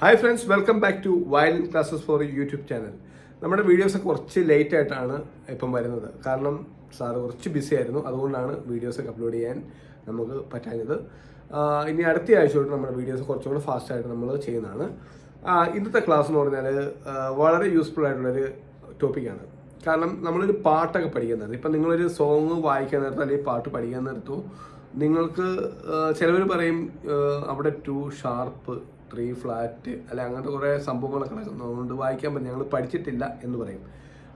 Hi friends welcome back to violin classes for YouTube channel നമ്മുടെ videos കുറച്ച് late ആയിട്ടാണ് ഇപ്പം വരുന്നത്. കാരണം സാറ് കുറച്ച് ബിസി ആയിരുന്നു. അതുകൊണ്ടാണ് വീഡിയോസ് അപ്ലോഡ് ചെയ്യാൻ നമുക്ക് പറ്റാഞ്ഞത്. ഇനി അടുത്ത ആഴ്ച തൊട്ട് നമ്മുടെ വീഡിയോസ് കുറച്ചും കൂടെ ഫാസ്റ്റ് ആയിട്ട് നമ്മൾ ചെയ്യുന്നതാണ്. ഇന്നത്തെ ക്ലാസ് എന്ന് പറഞ്ഞാൽ വളരെ യൂസ്ഫുൾ ആയിട്ടുള്ളൊരു ടോപ്പിക്കാണ് കാരണം നമ്മളൊരു പാട്ടൊക്കെ പഠിക്കുന്നത് ഇപ്പം നിങ്ങളൊരു സോങ് വായിക്കാൻ നേരത്തോ അല്ലെങ്കിൽ പാട്ട് പഠിക്കാൻ നേരത്തോ നിങ്ങൾക്ക് ചിലവർ പറയും അവിടെ ടു ഷാർപ്പ് ത്രീ ഫ്ലാറ്റ് അല്ലെ അങ്ങനത്തെ കുറേ സംഭവങ്ങളൊക്കെ അതുകൊണ്ട് വായിക്കാൻ പറ്റും ഞങ്ങൾ പഠിച്ചിട്ടില്ല എന്ന് പറയും.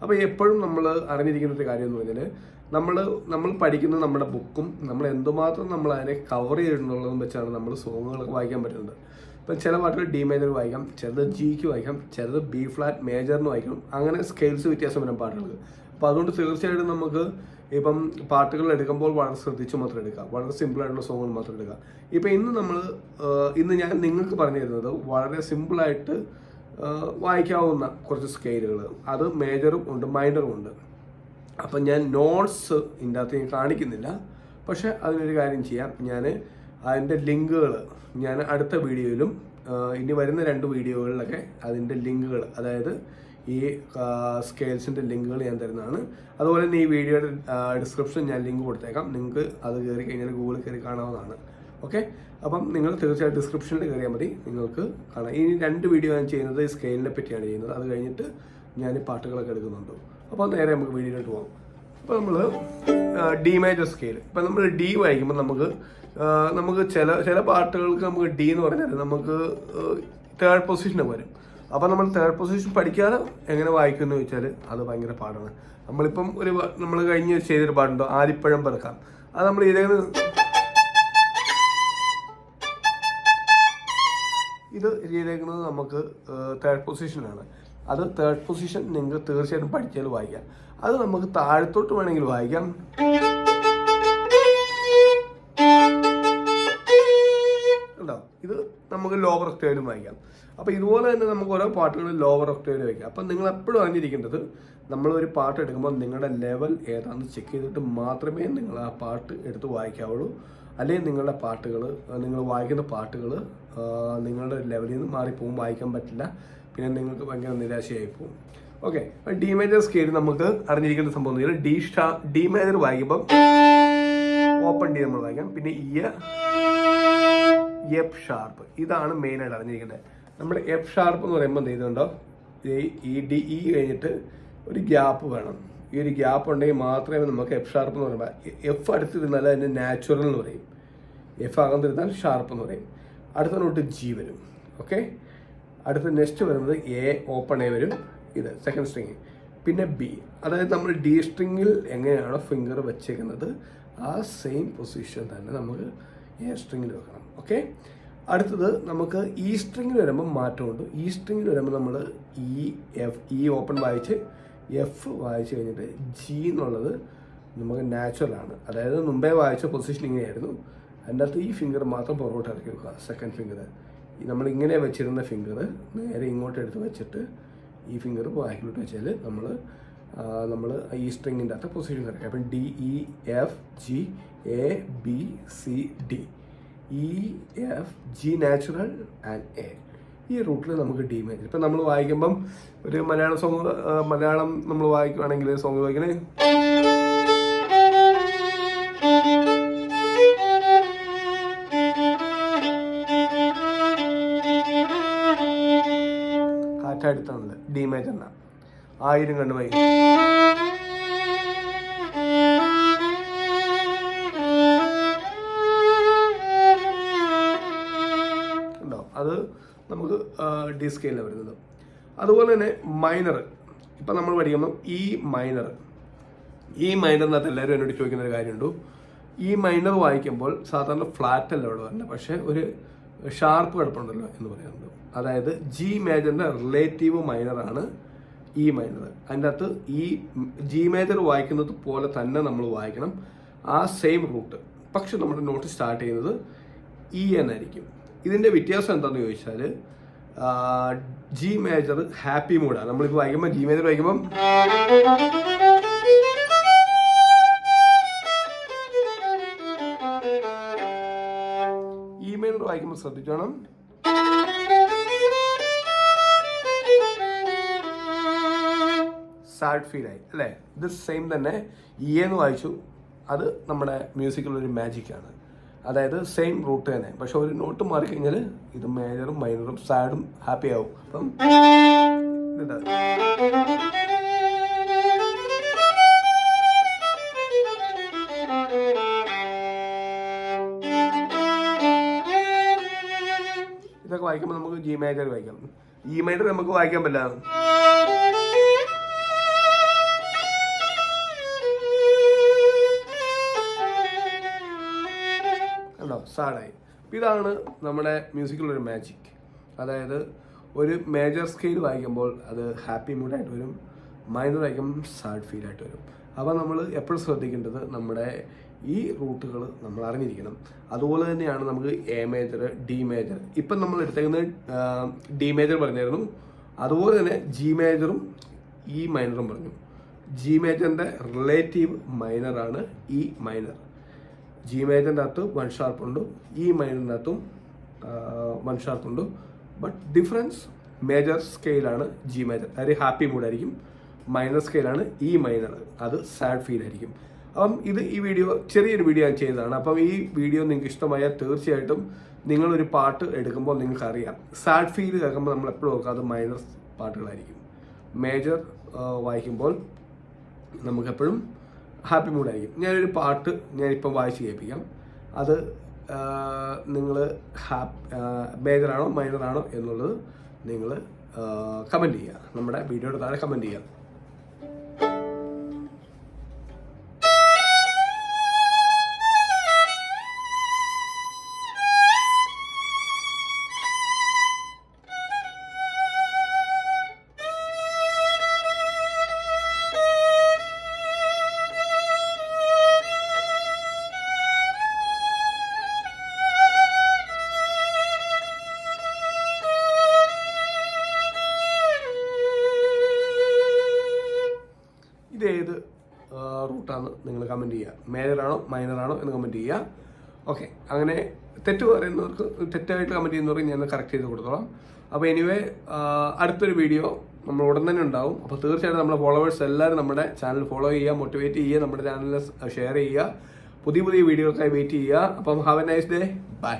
അപ്പോൾ എപ്പോഴും നമ്മൾ അറിഞ്ഞിരിക്കുന്ന ഒരു കാര്യം എന്ന് പറഞ്ഞാൽ നമ്മൾ നമ്മൾ പഠിക്കുന്ന നമ്മുടെ ബുക്കും നമ്മൾ എന്തുമാത്രം നമ്മൾ അതിനെ കവർ ചെയ്തിട്ടുള്ളതെന്ന് വെച്ചാണ് നമ്മൾ സോങ്ങുകളൊക്കെ വായിക്കാൻ പറ്റുന്നത്. ഇപ്പം ചില പാട്ടുകൾ ഡി മേജർ വായിക്കാം ചിലത് ജിക്ക് വായിക്കാം ചിലത് ബി ഫ്ലാറ്റ് മേജറിന് വായിക്കാം. അങ്ങനെ സ്കെയിൽസ് വ്യത്യാസം വരും പാട്ടുകൾക്ക്. അപ്പോൾ അതുകൊണ്ട് തീർച്ചയായിട്ടും നമുക്ക് ഇപ്പം പാട്ടുകൾ എടുക്കുമ്പോൾ വളരെ ശ്രദ്ധിച്ച് മാത്രം എടുക്കുക. വളരെ സിമ്പിൾ ആയിട്ടുള്ള സോങ്ങുകൾ മാത്രം എടുക്കുക. ഇപ്പം ഇന്ന് നമ്മൾ ഇന്ന് ഞാൻ നിങ്ങൾക്ക് പറഞ്ഞു തരുന്നത് വളരെ സിമ്പിളായിട്ട് വായിക്കാവുന്ന കുറച്ച് സ്കെയിലുകൾ അത് മേജറും ഉണ്ട് മൈനറും ഉണ്ട്. അപ്പം ഞാൻ നോട്ട്സ് ഇതിന്റെ അകത്ത് ഞാൻ കാണിക്കുന്നില്ല. പക്ഷെ അതിനൊരു കാര്യം ചെയ്യാം. ഞാൻ അതിന്റെ ലിങ്കുകൾ ഞാൻ അടുത്ത വീഡിയോയിലും ഇനി വരുന്ന രണ്ട് വീഡിയോകളിലൊക്കെ അതിന്റെ ലിങ്കുകൾ അതായത് ഈ സ്കെയിൽസിന്റെ ലിങ്കുകൾ ഞാൻ തരുന്നതാണ്. അതുപോലെ തന്നെ ഈ വീഡിയോയുടെ ഡിസ്ക്രിപ്ഷൻ ഞാൻ ലിങ്ക് കൊടുത്തേക്കാം. നിങ്ങൾക്ക് അത് കയറി കഴിഞ്ഞാൽ ഗൂഗിൾ കയറി കാണാവുന്നതാണ്. ഓക്കെ അപ്പം നിങ്ങൾ തീർച്ചയായിട്ടും ഡിസ്ക്രിപ്ഷനിൽ കയറിയാൽ മതി. നിങ്ങൾക്ക് കാണാം. ഇനി രണ്ട് വീഡിയോ ഞാൻ ചെയ്യുന്നത് സ്കെയിലിനെ പറ്റിയാണ് ചെയ്യുന്നത്. അത് കഴിഞ്ഞിട്ട് ഞാൻ പാട്ടുകളൊക്കെ എടുക്കുന്നുണ്ട്. അപ്പോൾ നേരെ നമുക്ക് വീഡിയോയിലോട്ട് പോകാം. അപ്പോൾ നമ്മൾ ഡി മേജർ സ്കെയിൽ ഇപ്പം നമ്മൾ ഡി വായിക്കുമ്പോൾ നമുക്ക് നമുക്ക് ചില ചില പാട്ടുകൾക്ക് നമുക്ക് ഡി എന്ന് പറഞ്ഞാൽ നമുക്ക് തേർഡ് പൊസിഷന് വരും. അപ്പം നമ്മൾ തേർഡ് പൊസിഷൻ പഠിക്കാതെ എങ്ങനെ വായിക്കുമെന്ന് ചോദിച്ചാൽ അത് ഭയങ്കര പാടാണ്. നമ്മളിപ്പം ഒരു നമ്മൾ കഴിഞ്ഞ് ചെയ്തൊരു പാടുണ്ടോ ആരിപ്പഴം പെറുക്കാം. അത് നമ്മൾ ഇതേന്ന് ഇത് ചെയ്തേക്കുന്നത് നമുക്ക് തേർഡ് പൊസിഷനാണ് അത് തേർഡ് പൊസിഷൻ നിങ്ങൾക്ക് തീർച്ചയായിട്ടും പഠിച്ചാൽ വായിക്കാം. അത് നമുക്ക് താഴത്തോട്ട് വേണമെങ്കിൽ വായിക്കാം. നമുക്ക് ലോവർ ഒക്ടേവിലും വായിക്കാം. അപ്പോൾ ഇതുപോലെ തന്നെ നമുക്ക് ഓരോ പാട്ടുകൾ ലോവർ ഒക്ടേവിൽ വയ്ക്കാം. അപ്പം നിങ്ങൾ എപ്പോഴും അറിഞ്ഞിരിക്കേണ്ടത് നമ്മൾ ഒരു പാട്ട് എടുക്കുമ്പോൾ നിങ്ങളുടെ ലെവൽ ഏതാണെന്ന് ചെക്ക് ചെയ്തിട്ട് മാത്രമേ നിങ്ങൾ ആ പാട്ട് എടുത്ത് വായിക്കാവുള്ളൂ. അല്ലെങ്കിൽ നിങ്ങളുടെ പാട്ടുകൾ നിങ്ങൾ വായിക്കുന്ന പാട്ടുകൾ നിങ്ങളുടെ ലെവലിൽ നിന്ന് മാറിപ്പോകും വായിക്കാൻ പറ്റില്ല. പിന്നെ നിങ്ങൾക്ക് ഭയങ്കര നിരാശയായി പോകും ഓക്കെ ഡി മേജർ സ്കെയിൽ നമുക്ക് അറിഞ്ഞിരിക്കേണ്ട സംഭവം ഡി ഷാ ഡി മേജർ വായിക്കുമ്പം ഓപ്പൺ ഡി നമ്മൾ വായിക്കാം. പിന്നെ ഇയ എഫ് ഷാർപ്പ് ഇതാണ് മെയിൻ ആയിട്ട് അറിഞ്ഞിരിക്കുന്നത്. നമ്മൾ എഫ് ഷാർപ്പ് എന്ന് പറയുമ്പോൾ എന്ത് ഈ ഡി ഇ കഴിഞ്ഞിട്ട് ഒരു ഗ്യാപ്പ് വേണം. ഈ ഒരു ഗ്യാപ്പ് ഉണ്ടെങ്കിൽ മാത്രമേ നമുക്ക് എഫ് ഷാർപ്പ് എന്ന് പറയുമ്പോൾ എഫ് അടുത്തിരുന്നാൽ അതിന് നാച്ചുറൽ എന്ന് പറയും. എഫ് അകന്നിരുന്നാൽ ഷാർപ്പ് എന്ന് പറയും. അടുത്ത നോട്ട് ജി വരും. ഓക്കെ അടുത്ത നെക്സ്റ്റ് വരുന്നത് എ ഓപ്പൺ എ വരും. ഇത് സെക്കൻഡ് സ്ട്രിങ് പിന്നെ ബി അതായത് നമ്മൾ ഡി സ്ട്രിങ്ങിൽ എങ്ങനെയാണോ ഫിംഗർ വെച്ചേക്കുന്നത് ആ സെയിം പൊസിഷൻ തന്നെ നമുക്ക് എ സ്ട്രിങ്ങിൽ വെക്കണം. ഓക്കെ അടുത്തത് നമുക്ക് ഈ സ്ട്രിങ്ങിൽ വരുമ്പോൾ മാറ്റമുണ്ട്. ഈ സ്ട്രിങ്ങിൽ വരുമ്പോൾ നമ്മൾ ഇ എഫ് ഇ ഓപ്പൺ വായിച്ച് എഫ് വായിച്ച് കഴിഞ്ഞിട്ട് ജി എന്നുള്ളത് നമുക്ക് നാച്ചുറലാണ് അതായത് മുമ്പേ വായിച്ച പൊസിഷൻ ഇങ്ങനെയായിരുന്നു. അതിന്റെ അകത്ത് ഈ ഫിംഗർ മാത്രം പുറകോട്ട് ഇറക്കി വെക്കുക. സെക്കൻഡ് ഫിംഗർ നമ്മൾ ഇങ്ങനെ വെച്ചിരുന്ന ഫിംഗർ നേരെ ഇങ്ങോട്ട് എടുത്ത് വെച്ചിട്ട് ഈ ഫിംഗർ ബാക്കിലോട്ട് വെച്ചാൽ നമ്മൾ നമ്മൾ ഈ സ്ട്രിങ്ങിന്റെ അകത്ത് പൊസിഷൻ കിടക്കുക അപ്പം D E F G A B C D E F G natural and A ഈ റൂട്ടിൽ നമുക്ക് ഡി മേജർ ഇപ്പം നമ്മൾ വായിക്കുമ്പം ഒരു മലയാളം സോങ് മലയാളം നമ്മൾ വായിക്കുകയാണെങ്കിൽ സോങ് വായിക്കണേ. കാറ്റടുത്താണല്ലോ ഡി മേജറിന ആയിരം കണ്ട് വൈകി അത് നമുക്ക് ഡി സ്കെയിലാണ് വരുന്നത്. അതുപോലെ തന്നെ മൈനർ. ഇപ്പം നമ്മൾ പഠിക്കുമ്പം ഇ മൈനർ. ഈ മൈനറിനകത്ത് എല്ലാവരും എന്നോട് ചോദിക്കുന്ന ഒരു കാര്യമുണ്ട്. ഈ മൈനർ വായിക്കുമ്പോൾ സാധാരണ ഫ്ലാറ്റ് അല്ല ഇവിടെ വരുന്നത് പക്ഷേ ഒരു ഷാർപ്പ് കിടപ്പുണ്ടല്ലോ എന്ന് പറയുന്നത് അതായത് ജി മേജറിന്റെ റിലേറ്റീവ് മൈനറാണ് ഈ മൈനർ അതിന്റെ അകത്ത് ഈ ജി മേജർ വായിക്കുന്നത് പോലെ തന്നെ നമ്മൾ വായിക്കണം. ആ സെയിം റൂട്ട് പക്ഷെ നമ്മുടെ നോട്ട് സ്റ്റാർട്ട് ചെയ്യുന്നത് ഇ എന്നായിരിക്കും ഇതിന്റെ വ്യത്യാസം എന്താണെന്ന് ചോദിച്ചാൽ ജി മേജർ ഹാപ്പി മൂഡാണ് നമ്മളിപ്പോൾ വായിക്കുമ്പോൾ ജി മേജർ വായിക്കുമ്പം മേജർ വായിക്കുമ്പോൾ ശ്രദ്ധിച്ചോണം. സാഡ് ഫീൽ ആയി അല്ലേ? ഇത് സെയിം തന്നെ ഇ എന്ന് വായിച്ചു. അത് നമ്മുടെ മ്യൂസിക്കിലൊരു മാജിക്കാണ് അതായത് സെയിം റൂട്ട് തന്നെ. പക്ഷെ ഒരു നോട്ട് മാറിക്കഴിഞ്ഞാൽ ഇത് മേജറും മൈനറും സാഡും ഹാപ്പി ആവും. അപ്പം ഇതൊക്കെ വായിക്കുമ്പോൾ നമുക്ക് ജി മേജർ വായിക്കാം. ഇ മേജർ നമുക്ക് വായിക്കാൻ പറ്റില്ല. സാഡായി. ഇതാണ് നമ്മുടെ മ്യൂസിക്കിലൊരു മാജിക് അതായത് ഒരു മേജർ സ്കെയിൽ വായിക്കുമ്പോൾ അത് ഹാപ്പി മൂഡായിട്ട് വരും മൈനർ വായിക്കുമ്പോൾ സാഡ് ഫീൽ ആയിട്ട് വരും. അപ്പോൾ നമ്മൾ എപ്പോഴും ശ്രദ്ധിക്കേണ്ടത് നമ്മുടെ ഈ റൂട്ടുകൾ നമ്മൾ അറിഞ്ഞിരിക്കണം. അതുപോലെ തന്നെയാണ് നമുക്ക് എ മേജർ ഡി മേജർ ഇപ്പം നമ്മൾ എടുത്തേക്കുന്നത് ഡി മേജർ പറഞ്ഞായിരുന്നു. അതുപോലെ തന്നെ ജി മേജറും ഇ മൈനറും പറഞ്ഞു. ജി മേജറിന്റെ റിലേറ്റീവ് മൈനറാണ് ഇ മൈനർ ജി മേജറിന്റെ അകത്ത് വൺ ഷാർപ്പ് ഉണ്ട് ഇ മൈനറിന്റെ അകത്തും വൺ ഷാർപ്പ് ഉണ്ട്. ബട്ട് ഡിഫറൻസ് മേജർ സ്കെയിലാണ് ജി മേജർ അതായത് ഹാപ്പി മൂഡ് ആയിരിക്കും. മൈനർ സ്കെയിലാണ് ഇ മൈനർ അത് സാഡ് ഫീൽ ആയിരിക്കും. അപ്പം ഇത് ഈ വീഡിയോ ചെറിയൊരു വീഡിയോ ഞാൻ ചെയ്തതാണ്. അപ്പം ഈ വീഡിയോ നിങ്ങൾക്ക് ഇഷ്ടമായാൽ തീർച്ചയായിട്ടും നിങ്ങളൊരു പാട്ട് എടുക്കുമ്പോൾ നിങ്ങൾക്ക് അറിയാം സാഡ് ഫീൽ കേൾക്കുമ്പോൾ നമ്മൾ എപ്പോഴും ഓർക്കുക അത് മൈനർ പാട്ടുകളായിരിക്കും. മേജർ വായിക്കുമ്പോൾ നമുക്കെപ്പോഴും ഹാപ്പി മൂഡായിരിക്കും. ഞാനൊരു പാട്ട് ഞാനിപ്പം വായിച്ച് കേൾപ്പിക്കാം. അത് നിങ്ങൾ ഹാപ്പ് മേജറാണോ മൈനറാണോ എന്നുള്ളത് നിങ്ങൾ കമന്റ് ചെയ്യുക. നമ്മുടെ വീഡിയോയുടെ താഴെ കമന്റ് ചെയ്യുക. റൂട്ടാണ് നിങ്ങൾ കമന്റ് ചെയ്യുക. മേജറാണോ മൈനറാണോ എന്ന് കമന്റ് ചെയ്യുക. ഓക്കെ അങ്ങനെ തെറ്റ് പറയുന്നവർക്ക് തെറ്റായിട്ട് കമന്റ് ചെയ്യുന്നവർക്ക് ഞാൻ കറക്റ്റ് ചെയ്ത് കൊടുത്തോളാം. അപ്പോൾ എനിവേ അടുത്തൊരു വീഡിയോ നമ്മൾ ഉടൻ തന്നെ ഉണ്ടാവും. അപ്പോൾ തീർച്ചയായിട്ടും നമ്മുടെ ഫോളോവേഴ്സ് എല്ലാവരും നമ്മുടെ ചാനൽ ഫോളോ ചെയ്യുക മോട്ടിവേറ്റ് ചെയ്യുക നമ്മുടെ ചാനൽ ഷെയർ ചെയ്യുക. പുതിയ പുതിയ വീഡിയോകൾക്കായി വെയിറ്റ് ചെയ്യുക. അപ്പം have a nice day bye